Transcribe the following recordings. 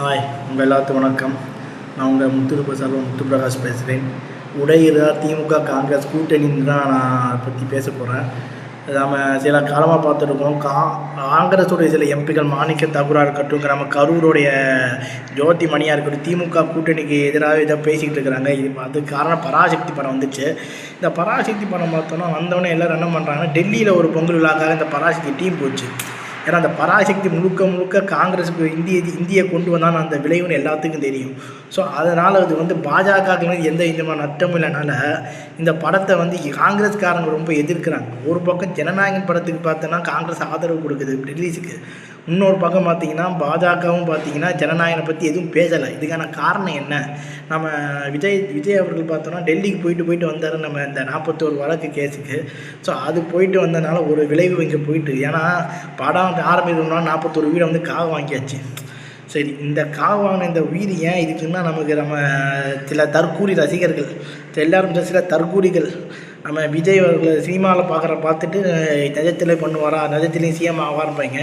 Hi உங்கள் எல்லாத்து வணக்கம். நான் உங்கள் முத்துருப்ப செல்வம் முத்து பிரகாஷ் பேசுகிறேன் உடையிறா திமுக காங்கிரஸ் கூட்டணின்னு தான் நான் அதை பற்றி பேச போகிறேன் நம்ம சில காலமாக பார்த்துருக்கோம் கா காங்கிரஸுடைய சில எம்பிக்கள் மாணிக்க தகுரா இருக்கட்டும் நம்ம கரூருடைய ஜோதி மணியாக இருக்கட்டும் திமுக கூட்டணிக்கு எதிராக இதை பேசிக்கிட்டு இருக்கிறாங்க. இது அது காரணம் பராசக்தி படம் வந்துச்சு. இந்த பராசக்தி படம் பார்த்தோன்னா வந்தோடனே எல்லோரும் என்ன பண்ணுறாங்கன்னா டெல்லியில் ஒரு பொங்கல் விழாக்காக இந்த பராசக்தி டீம் போச்சு. ஏன்னா அந்த பராசக்தி முழுக்க முழுக்க காங்கிரஸுக்கு இந்திய இந்தியை கொண்டு வந்தால் அந்த விளைவுன்னு எல்லாத்துக்கும் தெரியும். ஸோ அதனால் அது வந்து பாஜகவுக்கு எந்த விதமான நட்டமும் இல்லைனால இந்த படத்தை வந்து காங்கிரஸ்காரங்க ரொம்ப எதிர்க்கிறாங்க. ஒரு பக்கம் ஜனநாயகன் படத்துக்கு பார்த்தோன்னா காங்கிரஸ் ஆதரவு கொடுக்குது ரிலீஸுக்கு இன்னொரு பக்கம் பார்த்தீங்கன்னா பாஜகவும் பார்த்தீங்கன்னா ஜனநாயகனை பற்றி எதுவும் பேசலை. இதுக்கான காரணம் என்ன? நம்ம விஜய் விஜய் அவர்கள் பார்த்தோன்னா டெல்லிக்கு போயிட்டு போயிட்டு வந்தார் நம்ம இந்த நாற்பத்தோரு வழக்கு கேஸுக்கு. ஸோ அது போயிட்டு வந்தனால ஒரு விளைவு இங்கே போயிட்டு. ஏன்னா படம் ஆரம்பிக்கணும்னா நாற்பத்தோரு வீடை வந்து காக வாங்கியாச்சு. சரி இந்த காவான வாங்கின இந்த உயிர் ஏன் இதுக்குன்னா நமக்கு நம்ம சில தற்கூரி ரசிகர்கள் எல்லாரும் சில தற்கூரிகள் நம்ம விஜய் அவர்களை சினிமாவில் பார்க்குற பார்த்துட்டு நிஜத்தில் பண்ணுவாரா நிஜத்துலேயும் சிஎம் ஆவார்ப்பாங்க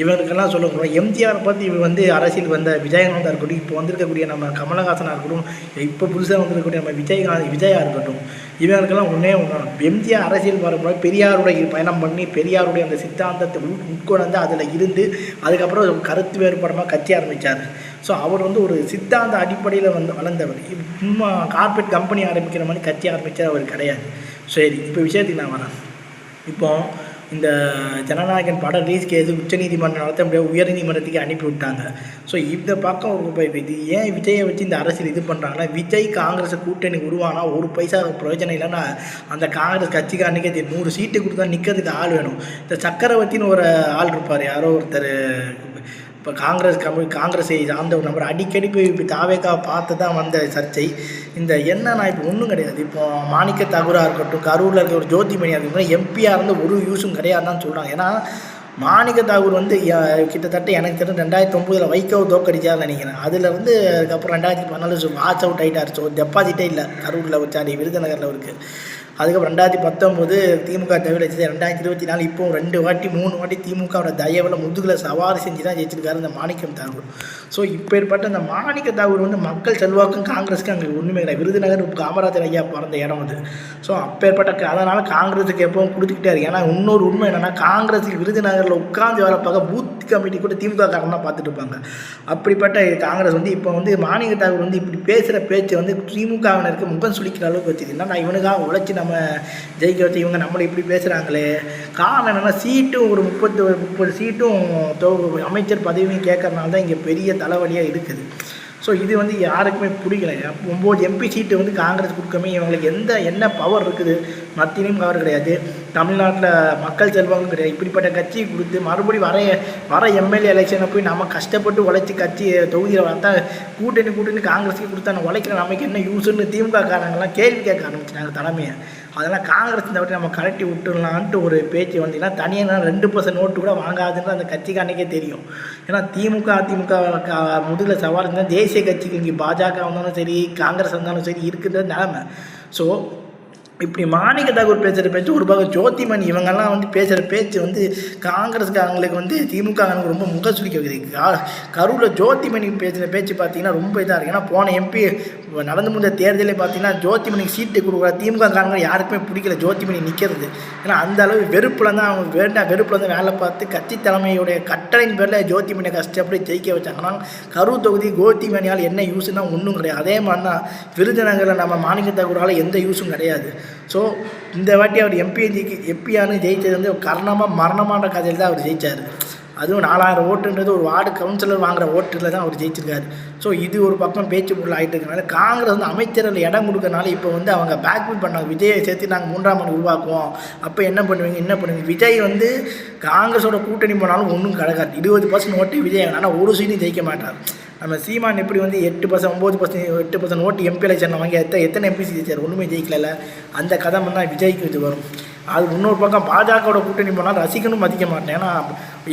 இவங்களுக்கெல்லாம் சொல்ல எம்ஜிஆர் பற்றி இவர் வந்து அரசியல் வந்த விஜயகாந்தாக இருக்கட்டும் இப்போ வந்திருக்கக்கூடிய நம்ம கமலஹாசனாக இருக்கட்டும் இப்போ புதுசாக வந்திருக்கக்கூடிய நம்ம விஜயகாந்த் விஜயா இருக்கட்டும் இவங்களுக்கெல்லாம் ஒன்றே ஒன்று எம்ஜிஆர் அரசியல் வரும்போது பெரியாருடைய பயணம் பண்ணி பெரியாருடைய அந்த சித்தாந்தத்தை உட்கொண்டு அதில் இருந்து அதுக்கப்புறம் கருத்து வேறுபாடமாக கட்சி ஆரம்பித்தார் ஸோ அவர் வந்து ஒரு சித்தாந்த அடிப்படையில் வந்து வளர்ந்தவர். சும்மா கார்பரேட் கம்பெனி ஆரம்பிக்கிற மாதிரி கட்சி ஆரம்பித்தார் அவர் கிடையாது. சரி இப்போ விஷயத்துக்கு நான் வரேன். இப்போ இந்த ஜனநாயகன் படம் ரிலீஸ் கேஸ் உச்சநீதிமன்றம் நடத்த முடியாது உயர்நீதிமன்றத்துக்கு அனுப்பி விட்டாங்க. ஸோ இந்த பக்கம் ஒரு இப்போ இது ஏன் விஜயை வச்சு இந்த அரசியல் இது பண்ணுறாங்கன்னா விஜய் காங்கிரஸ் கூட்டணி உருவானா ஒரு பைசா பிரயோஜனம் இல்லைன்னா அந்த காங்கிரஸ் கட்சிக்காரனுக்கே தெரியும் நூறு சீட்டு கொடுத்தா நிற்கிறதுக்கு ஆள் வேணும். இந்த சக்கரவர்த்தின்னு ஒரு ஆள் இருப்பார் யாரோ ஒருத்தர் இப்போ காங்கிரஸ் கமி காங்கிரஸை சார்ந்த ஒரு நபர் அடிக்கடி போய் இப்போ தாவேக்கா பார்த்து தான் வந்த சர்ச்சை. இந்த என்ன நான் இப்போ ஒன்றும் கிடையாது. இப்போ மாணிக்க தகுரா இருக்கட்டும் கரூரில் இருக்க ஒரு ஜோதிமணியாக இருக்கட்டும் எம்பியாக இருந்து ஒரு யூஸும் கிடையாதுன்னு சொல்கிறாங்க ஏன்னா மாணிக்க தாகூர் வந்து கிட்டத்தட்ட எனக்கு தெரிஞ்ச ரெண்டாயிரத்தி ஒம்பதில் வைகோ தோக்கடிச்சார்னு நினைக்கிறேன். அதில் வந்து அதுக்கப்புறம் ரெண்டாயிரத்தி பதினாலு வாட்ச் அவுட் ஆகிட்டார் ஸோ டெபாசிட்டே இல்லை. கரூரில் வச்சாரு விருதுநகரில் இருக்குது அதுக்கப்புறம் ரெண்டாயிரத்தி பத்தொம்போது திமுக தவிர வச்சது ரெண்டாயிரத்தி இருபத்தி நாலு இப்போ ரெண்டு வாட்டி மூணு வாட்டி திமுகவோட தயவில் முதுகில் சவாரி செஞ்சு தான் ஜெயிச்சிருக்காரு இந்த மாணிக்கம் தாகூர். ஸோ இப்போ ஏற்பட்ட அந்த மாணிக்க தாகூர் வந்து மக்கள் செல்வாக்கும் காங்கிரஸுக்கு அங்கே ஒன்றுமே கிடையாது விருதுநகர் காமராஜர் ஐயா பிறந்த இடம் அது. ஸோ அப்பேற்பட்ட அதனால் காங்கிரஸுக்கு எப்பவும் கொடுத்துக்கிட்டே ஏன்னா இன்னொரு உண்மை என்னென்னா காங்கிரஸுக்கு விருதுநகரில் உட்காந்து வேலை பார்க்க பூத் கமிட்டி கூட திமுக காரணம் பார்த்துட்டு இருப்பாங்க. அப்படிப்பட்ட காங்கிரஸ் வந்து இப்போ வந்து மாணிக்க தாகூர் வந்து இப்படி பேசுகிற பேச்சு வந்து திமுகவினருக்கு முகம் சுளிக்கிற அளவுக்கு வச்சுருந்தா நான் இவனுக்காக உழைச்சி நம்ம நம்ம ஜெயிக்க வச்சு இவங்க நம்மளை இப்படி பேசுகிறாங்களே காரணம் என்னென்னா சீட்டும் ஒரு முப்பத்து முப்பது சீட்டும் அமைச்சர் பதவியும் கேட்கறனால தான் இங்கே பெரிய தலைவலியாக இருக்குது. ஸோ இது வந்து யாருக்குமே பிடிக்கல ஒம்பது எம்பி சீட்டு வந்து காங்கிரஸ் கொடுக்கமே இவங்களுக்கு எந்த என்ன பவர் இருக்குது? மத்தியிலையும் பவர் கிடையாது. தமிழ்நாட்டில் மக்கள் செல்வாங்கும் கிடையாது. இப்படிப்பட்ட கட்சியை கொடுத்து மறுபடியும் வர வர எம்எல்ஏ எலெக்ஷனை போய் நம்ம கஷ்டப்பட்டு உழைச்சி கட்சி தொகுதியில் வளர்த்தா கூட்டணி கூட்டணி காங்கிரஸுக்கு கொடுத்தா நம்ம உழைக்கிற நமக்கு என்ன யூஸுன்னு திமுக காரங்கெல்லாம் கேள்வி கேட்க ஆரம்பிச்சிட்டாங்க தலைமையை. அதெல்லாம் காங்கிரஸ் இந்த வாட்டி நம்ம கலட்டி விட்டுடலான்ட்டு ஒரு பேச்சு வந்தீங்கன்னா தனியாக ரெண்டு பர்சன்ட் நோட்டு கூட வாங்காதுன்னு அந்த கட்சிக்காரனுக்கே தெரியும். ஏன்னா திமுக அதிமுக முதுகில் சவால் இருந்தால் தேசிய கட்சிக்கு இங்கே பாஜக வந்தாலும் சரி காங்கிரஸ் வந்தாலும் சரி இருக்குன்றது நிலமை. ஸோ இப்படி மாணிக்க தாகூர் பேசுகிற பேச்சு ஒரு பக்கம் ஜோதிமணி இவங்கெல்லாம் வந்து பேசுகிற பேச்சு வந்து காங்கிரஸ்காரங்களுக்கு வந்து திமுக ரொம்ப முக சுழிக்க வைக்குது. கரூரில் ஜோதிமணி பேசுகிற பேச்சு பார்த்தீங்கன்னா ரொம்ப இதாக இருக்குது ஏன்னா போன எம்பி இப்போ நடந்து முடிஞ்ச தேர்தலே பார்த்தீங்கன்னா ஜோதிமணிக்கு சீட்டு கொடுக்குற திமுக காரணங்கள் யாருக்குமே பிடிக்கல. ஜோதிமணி நிற்கிறது ஏன்னா அந்த அளவு வெறுப்பில் தான் அவங்க வேண்டாம் வெறுப்பில் தான் வேலை பார்த்து கட்சி தலைமையுடைய கட்டளையின் பேரில் ஜோதிமணியை கஷ்டப்படி ஜெயிக்க வச்சாங்கன்னா ஆனால் கரூர் தொகுதி கோதிமணியால் என்ன யூஸ்னா ஒன்றும் கிடையாது. அதே மாதிரி தான் விருதுநகரில் நம்ம மாணிக்க தாக்கூரால் எந்த யூஸும் கிடையாது. ஸோ இந்த வாட்டி அவர் எம்பி எம்பியானு ஜெயித்தது வந்து கரணமாக மரணமான கதையில் தான் அவர் ஜெயித்தார் அதுவும் நாலாயிரம் ஓட்டுன்றது ஒரு வார்டு கவுன்சிலர் வாங்குற ஓட்டில் தான் அவர் ஜெயிச்சிருக்காரு. ஸோ இது ஒரு பக்கம் பேச்சு பொருள் ஆகிட்டு இருக்கனால காங்கிரஸ் வந்து அமைச்சர்கள் இடம் கொடுக்கறனால இப்போ வந்து அவங்க பேக்வீட் பண்ணாங்க விஜயை சேர்த்து நாங்கள் மூன்றாம் மணி உருவாக்குவோம். அப்போ என்ன பண்ணுவீங்க? என்ன பண்ணுவீங்க? விஜய் வந்து காங்கிரஸோட கூட்டணி போனாலும் ஒன்றும் கிடக்காது இருபது பர்சன்ட் ஓட்டு விஜய் ஆனால் ஒரு சீட்டும் ஜெயிக்க மாட்டார். நம்ம சீமான் எப்படி வந்து எட்டு பர்சன்ட் ஒம்பது பர்சன்ட் எட்டு பர்சன்ட் ஓட்டு எம்பி எலெக்ஷனில் வாங்கி எத்தனை எத்தனை எம்பிசி ஜெயிச்சார்? ஒன்றுமே ஜெயிக்கல அந்த கதை தான் விஜய்க்கு இது வரும். அது இன்னொரு பக்கம் பாஜகவோட கூட்டணி போனால் ரசிகனும் மதிக்க மாட்டேன். ஏன்னா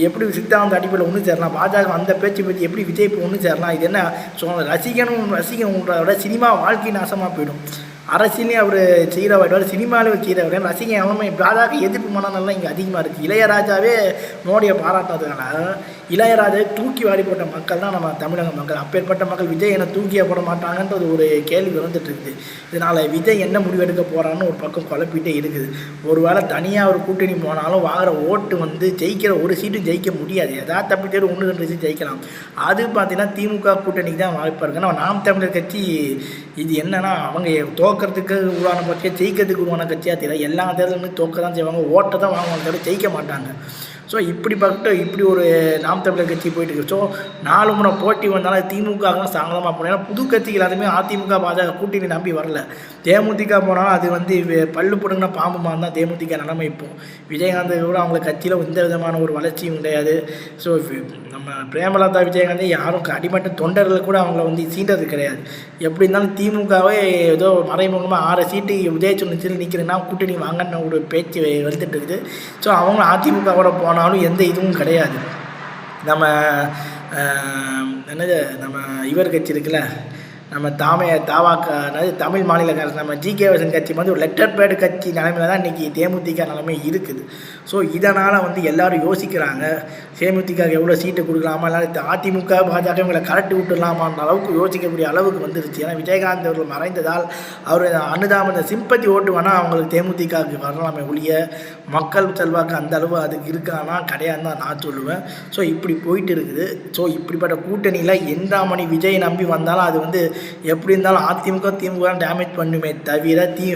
எப்படி சித்தாந்த அடிப்படையில் ஒன்று சேரலாம் பாஜக அந்த பேச்சு பற்றி எப்படி விஜய் ஒன்று சேரலாம் இது என்ன? ஸோ ரசிகனும் ரசிகன் விட சினிமா வாழ்க்கை நாசமாக போயிடும். அரசியலையும் அவர் செய்கிறவர் சினிமாவிலே செய்கிறவர் ரசிகன் எவ்வளோ பாஜக எதிர்ப்பு மனநெல்லாம் இங்கே அதிகமாக இருக்குது இளையராஜாவே மோடியை பாராட்டாததுனால இளையராஜை தூக்கி வாரி போட்ட மக்கள் தான் நம்ம தமிழக மக்கள். அப்பேற்பட்ட மக்கள் விஜய் என்னை தூக்கியே போட மாட்டாங்கன்றது ஒரு கேள்வி வந்துட்டு இருக்குது. இதனால் விஜய் என்ன முடிவெடுக்க போகிறான்னு ஒரு பக்கம் குழப்பிட்டே இருக்குது. ஒருவேளை தனியாக ஒரு கூட்டணி போனாலும் வாங்குற ஓட்டு வந்து ஜெயிக்கிற ஒரு சீட்டும் ஜெயிக்க முடியாது. ஏதாவது தப்பி தேடி ஒன்று ரெண்டு சீட் ஜெயிக்கலாம். அது பார்த்தீங்கன்னா திமுக கூட்டணிக்கு தான் வாய்ப்பாக இருக்குது ஆனால் நாம் தமிழர் கட்சி இது என்னன்னா அவங்க தோக்கிறதுக்கு உருவான கட்சியாக ஜெயிக்கிறதுக்கு உருவான கட்சியாக தெரியல. எல்லா தேர்தலுமே தோக்க தான் செய்வாங்க. ஓட்டை தான் வாங்குவாங்க தவிர ஜெயிக்க மாட்டாங்க. ஸோ இப்படி பார்த்துட்டு இப்படி ஒரு நாம் தமிழர் கட்சி போயிட்டு இருக்கு. ஸோ நாலு முறை போட்டி வந்தாலும் திமுக சாங்கலமாக போனோம் ஏன்னா புது கட்சிகள் எல்லாருமே அதிமுக பாஜக கூட்டணி நம்பி வரல. தேமுதிக போனாலும் அது வந்து பல்லு பிடுங்கின பாம்பு மாதிரி தான் தேமுதிக நிலைமை இப்போ. விஜயகாந்த் கூட அவங்க கட்சியில் எந்த விதமான ஒரு வளர்ச்சியும் கிடையாது. ஸோ நம்ம பிரேமலதா விஜயகாந்த் யாரும் அடிமட்ட தொண்டர்கள் கூட அவங்கள வந்து சீண்டது கிடையாது. எப்படி இருந்தாலும் திமுகவே ஏதோ மறைமுகமாக ஆறு சீட்டு உதய சொன்னத்தில் நிற்கிறேன்னா கூட்டணி வாங்கன்னு ஒரு பேச்சு வந்துட்டு இருக்குது. ஸோ அவங்க அதிமுகவோட போனாலும் எந்த இதுவும் கிடையாது. நம்ம என்னது நம்ம இவர் கட்சி இருக்குல்ல நம்ம தாமைய தாவாக்க அதாவது தமிழ் மாநில கட்சி நம்ம ஜிகே வசன் கட்சி வந்து ஒரு லெட்டர் பேடு கட்சி நிலைமையில தான் இன்றைக்கி தேமுதிக நிலைமை இருக்குது. ஸோ இதனால் வந்து எல்லோரும் யோசிக்கிறாங்க தேமுதிக எவ்வளோ சீட்டு கொடுக்கலாமா இல்லை அதிமுக பாஜக இவங்களை கரட்டி விட்டுடலாமான்ற அளவுக்கு யோசிக்கக்கூடிய அளவுக்கு வந்துருச்சு. ஏன்னா விஜயகாந்த் அவர்கள் மறைந்ததால் அவர் அனுதாபம் இந்த சிம்பத்தி ஓட்டு வேணால் அவங்களுக்கு தேமுதிகவுக்கு வரலாமே ஒழிய மக்கள் செல்வாக்கு அந்த அளவு அதுக்கு இருக்கானா கிடையாதுன்னு தான் நான் சொல்லுவேன். ஸோ இப்படி போயிட்டு இருக்குது. ஸோ இப்படிப்பட்ட கூட்டணியில் எந்த மணி விஜய் நம்பி வந்தாலும் அது வந்து எப்படி இருந்தாலும் அதிமுக திமுக டேமேஜ் பண்ணுமே தவிர தி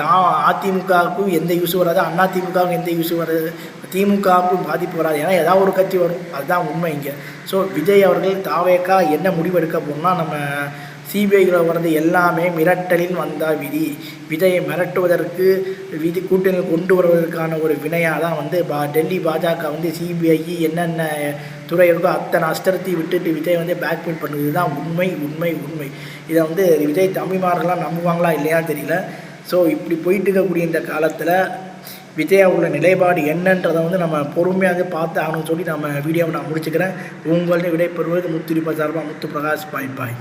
தா அதிமுகவுக்கும் எந்த யூஸ் வராது அண்ணா திமுகவுக்கும் எந்த யூஸ் வராது திமுகவுக்கும் பாதிப்பு வராது. ஏன்னா ஏதாவது ஒரு கட்சி வரும். அதுதான் உண்மை இங்கே. ஸோ விஜய் அவர்கள் தாவேக்கா என்ன முடிவெடுக்க போகணும்னா நம்ம சிபிஐயில் வர்றது எல்லாமே மிரட்டலில் வந்தால் விதி. விஜயை மிரட்டுவதற்கு விதி கூட்டணியில் கொண்டு வருவதற்கான ஒரு வினையாக தான் வந்து பா டெல்லி பாஜக வந்து சிபிஐ என்னென்ன துறை இருக்கோ அத்தனை அஸ்திரத்தை விட்டுட்டு விஜய் வந்து பேக்பில் பண்ணுறது தான் உண்மை உண்மை உண்மை. இதை வந்து விஜய் தம்பிமார்கள்லாம் நம்புவாங்களா இல்லையா தெரியல. ஸோ இப்படி போயிட்டு இருக்கக்கூடிய இந்த காலத்தில் விஜயா உள்ள நிலைப்பாடு என்னன்றதை வந்து நம்ம பொறுமையாக பார்த்து ஆகணும்னு சொல்லி நம்ம வீடியோவை நான் முடிச்சுக்கிறேன். உங்கள்கிட்ட விடைபெறுவது முத்துரிப்பா சார்பாக முத்து பிரகாஷ் பாய் பாய்.